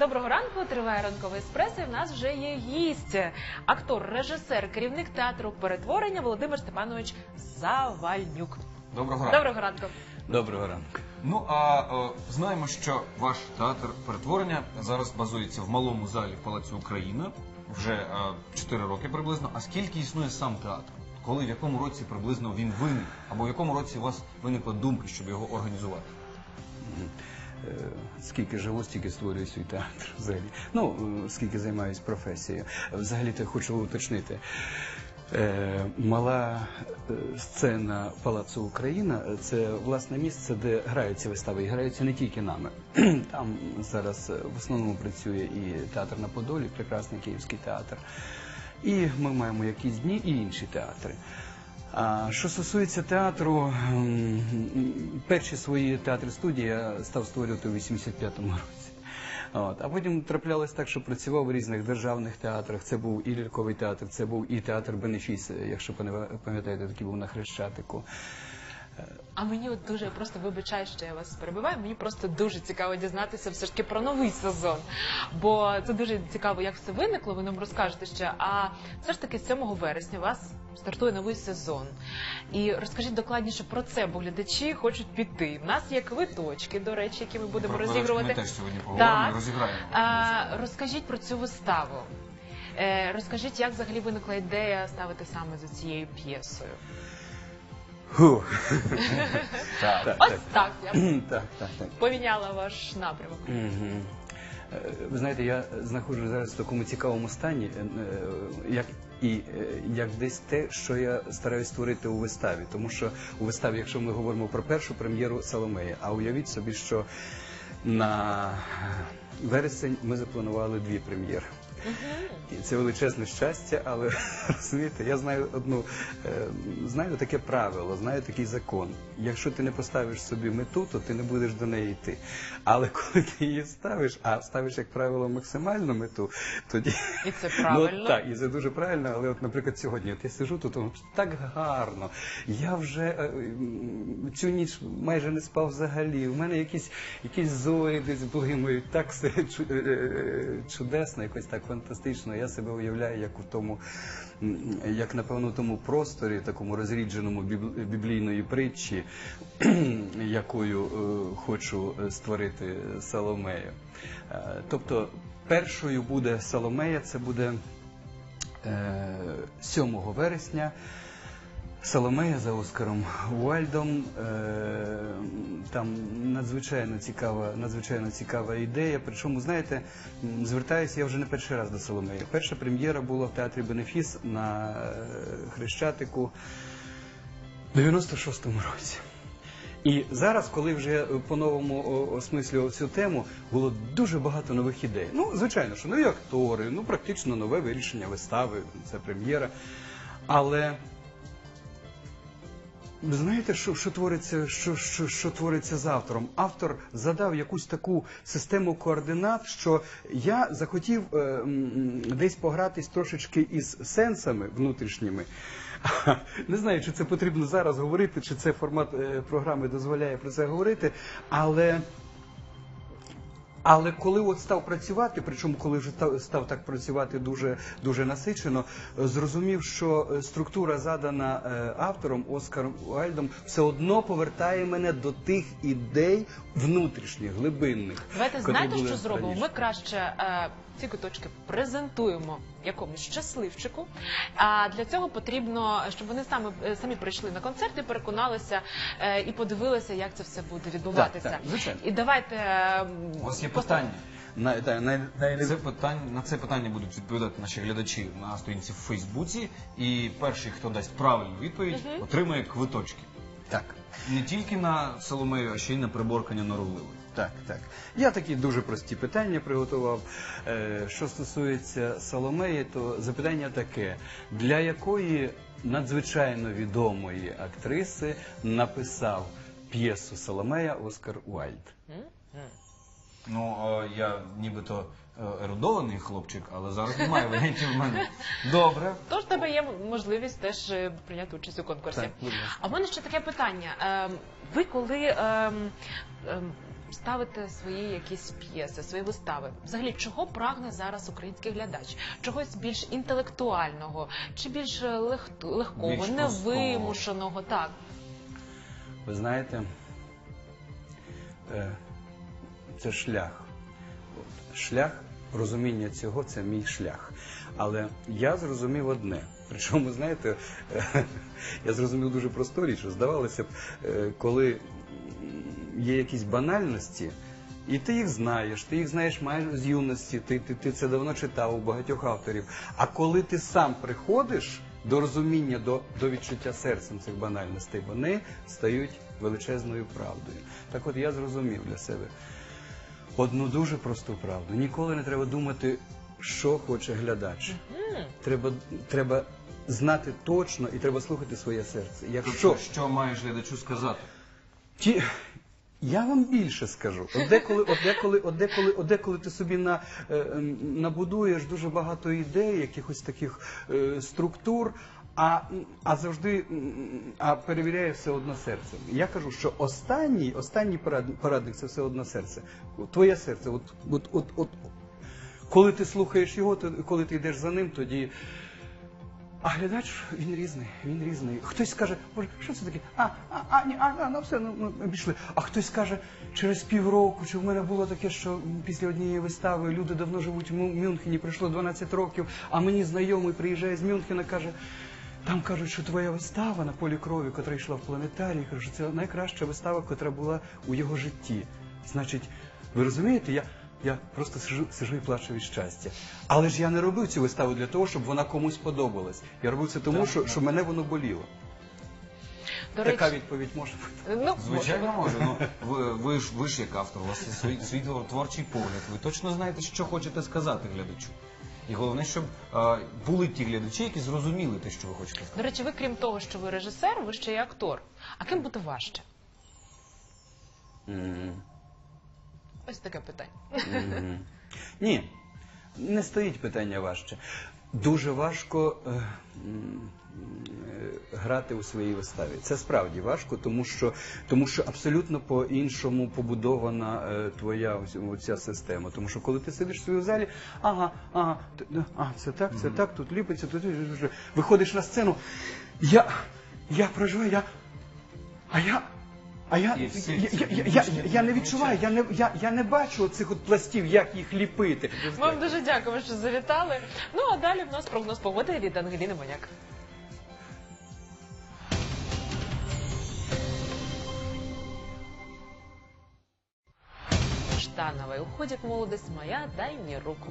Доброго ранку, триває ранковий еспресо. і В нас вже є гість, актор, режисер, керівник театру перетворення Володимир Степанович Завальнюк. Доброго ранку. Доброго ранку. Доброго ранку. Ну а е, знаємо, що ваш театр перетворення зараз базується в малому залі в Палаці Україна вже е, 4 роки приблизно. А скільки існує сам театр? Коли в якому році приблизно він виник? Або в якому році у вас виникла думка, щоб його організувати? Е, Скільки живу, стільки створюю свій театр взагалі. Ну, е, скільки займаюсь професією. Взагалі то хочу уточнити. Е, Мала сцена Палацу Україна це власне місце, де граються вистави, і граються не тільки нами. Там зараз в основному працює і театр на Подолі, прекрасний київський театр. І ми маємо якісь дні і інші театри. А що стосується театру, перші свої театри студії я став створювати у 85-му році. От. А потім траплялось так, що працював в різних державних театрах. Це був і ляльковий театр, це був і театр Бенефіс, якщо пам'ятаєте, такий був на Хрещатику. А мені от дуже я просто вибачаю, що я вас перебиваю. Мені просто дуже цікаво дізнатися все ж таки про новий сезон. Бо це дуже цікаво, як все виникло. Ви нам розкажете ще. А все ж таки 7 вересня у вас стартує новий сезон. І розкажіть докладніше про це, бо глядачі хочуть піти. У нас є квиточки, до речі, які ми будемо Про- розігрувати. Ми теж сьогодні поговоримо Так. розіграємо. А, розкажіть про цю виставу. Е, розкажіть, як взагалі виникла ідея ставити саме за цією п'єсою. Фу. Так. Так, Ось так. так я так, так, так. поміняла ваш напрямок. Мгм. Е, Ви знаєте, я знаходжусь зараз в такому цікавому стані, е, е, як і е, як десь те, що я стараюсь створити у виставі. Тому що у виставі, якщо ми говоримо про першу прем'єру Соломея, а уявіть собі, що на вересень ми запланували дві прем'єри. І це величезне щастя, але розумієте, я знаю одну, е, знаю таке правило, знаю такий закон. Якщо ти не поставиш собі мету, то ти не будеш до неї йти. Але коли ти її ставиш, а ставиш, як правило, максимальну мету, тоді І це правильно. Ну, так, і це дуже правильно, але от, наприклад, сьогодні от я сижу тут, так гарно. Я вже е, цю ніч майже не спав взагалі. У мене якісь, якісь зої десь блимають, так все е, чудесно, якось так фантастично. Я себе уявляю, як у тому, як напевно, тому просторі, такому розрідженому біблійної притчі, якою е, хочу е, створити Соломею. Е, Тобто, першою буде Соломея, це буде е, 7 вересня. Соломея за Оскаром Уальдом. Там надзвичайно цікава, надзвичайно цікава ідея. Причому, знаєте, звертаюся я вже не перший раз до Соломеї. Перша прем'єра була в театрі Бенефіс на е, Хрещатику в 96-му році. І зараз, коли вже е, по-новому осмислював цю тему, було дуже багато нових ідей. Ну, звичайно, що нові актори, ну практично нове вирішення вистави, це прем'єра. Але ви знаєте, що, що твориться, що, що, що твориться з автором? Автор задав якусь таку систему координат, що я захотів е, десь погратись трошечки із сенсами внутрішніми. Не знаю, чи це потрібно зараз говорити, чи це формат е, програми дозволяє про це говорити, але. Але коли от став працювати, причому коли вже став, став так працювати дуже дуже насичено, зрозумів, що е, структура задана е, автором Оскаром Уальдом все одно повертає мене до тих ідей внутрішніх, глибинних. Давайте знаєте, що зробимо? Ми краще е, ці куточки презентуємо якомусь щасливчику. А для цього потрібно, щоб вони самі е, самі прийшли на концерт і переконалися е, і подивилися, як це все буде відбуватися. Так, так, звичайно. І давайте У вас є питання. На, та, на, на, Це питання на це питання будуть відповідати наші глядачі на сторінці в Фейсбуці. І перший, хто дасть правильну відповідь, отримає квиточки. Так. Не тільки на Соломею, а ще й на приборкання норовливої. Так, так. Я такі дуже прості питання приготував. Е, Що стосується Соломеї, то запитання таке: для якої надзвичайно відомої актриси написав п'єсу Соломея Оскар Уальд? Ну, е, я нібито е, ерудований хлопчик, але зараз немає варіантів в мене. Добре. Тож в тебе є можливість теж е, прийняти участь у конкурсі. Так, будь ласка. А в мене ще таке питання. Ем, Ви коли ем, ем, ставите свої якісь п'єси, свої вистави. Взагалі, чого прагне зараз український глядач? Чогось більш інтелектуального чи більш е, лег- легкого, Більш невимушеного? Так. Ви знаєте, е, це шлях. Шлях, розуміння цього це мій шлях. Але я зрозумів одне. Причому, знаєте, я зрозумів дуже просту річ. що, Здавалося б, е, коли є якісь банальності, і ти їх знаєш, ти їх знаєш майже з юності, ти, ти, ти це давно читав у багатьох авторів. А коли ти сам приходиш до розуміння, до, до відчуття серцем цих банальностей, вони стають величезною правдою. Так от я зрозумів для себе одну дуже просту правду. Ніколи не треба думати, що хоче глядач. Треба, треба знати точно і треба слухати своє серце. Якщо Що, що маєш глядачу сказати? Ті... Я вам більше скажу. От деколи, от деколи, от деколи, от деколи ти собі на, е, набудуєш дуже багато ідей, якихось таких е, структур, а, а завжди а перевіряє все одно серце. Я кажу, що останній, останній порад- порадник це все одно серце. Твоє серце, от, от, от, от, коли ти слухаєш його, то коли ти йдеш за ним, тоді. А глядач він різний, він різний. Хтось скаже, боже, що це таке? А, а, а, ні, а, а ну все, ну, ну обійшли. А хтось скаже, через півроку, чи в мене було таке, що після однієї вистави люди давно живуть в Мюнхені, пройшло 12 років, а мені знайомий приїжджає з Мюнхена, каже. Там кажуть, що твоя вистава на полі крові, котра йшла в планетарії, каже, що це найкраща вистава, котра була у його житті. Значить, ви розумієте, я, я просто сижу, сижу і плачу від щастя. Але ж я не робив цю виставу для того, щоб вона комусь подобалась. Я робив це тому, Так, що, так. що мене воно боліло. До Така речі, відповідь може бути. ну, Звичайно, може. Ну ви, ви ж ви ж як автор, у вас є свій, свій творчий погляд. Ви точно знаєте, що хочете сказати глядачу. І головне, щоб е, були ті глядачі, які зрозуміли те, що ви хочете сказати. До речі, ви крім того, що ви режисер, ви ще й актор. А ким бути важче? Мгм. Ось таке питання. Мгм. Ні, не стоїть питання важче. Дуже важко е, м, е, грати у своїй виставі. Це справді важко, тому що, тому що абсолютно по-іншому побудована е, твоя ось- оця система. Тому що коли ти сидиш в своїй залі, ага, ага, т- а, це так, це так, тут ліпиться, тут виходиш на сцену. Я, я проживаю, я. А я. А я, я, я, я, я, я не відчуваю, я не, я, я не бачу цих от пластів, як їх ліпити. Ми вам дуже дякуємо, що завітали. Ну а далі в нас прогноз погоди від Ангеліни Моняк. Штановой уходит молодость моя, дай мне руку.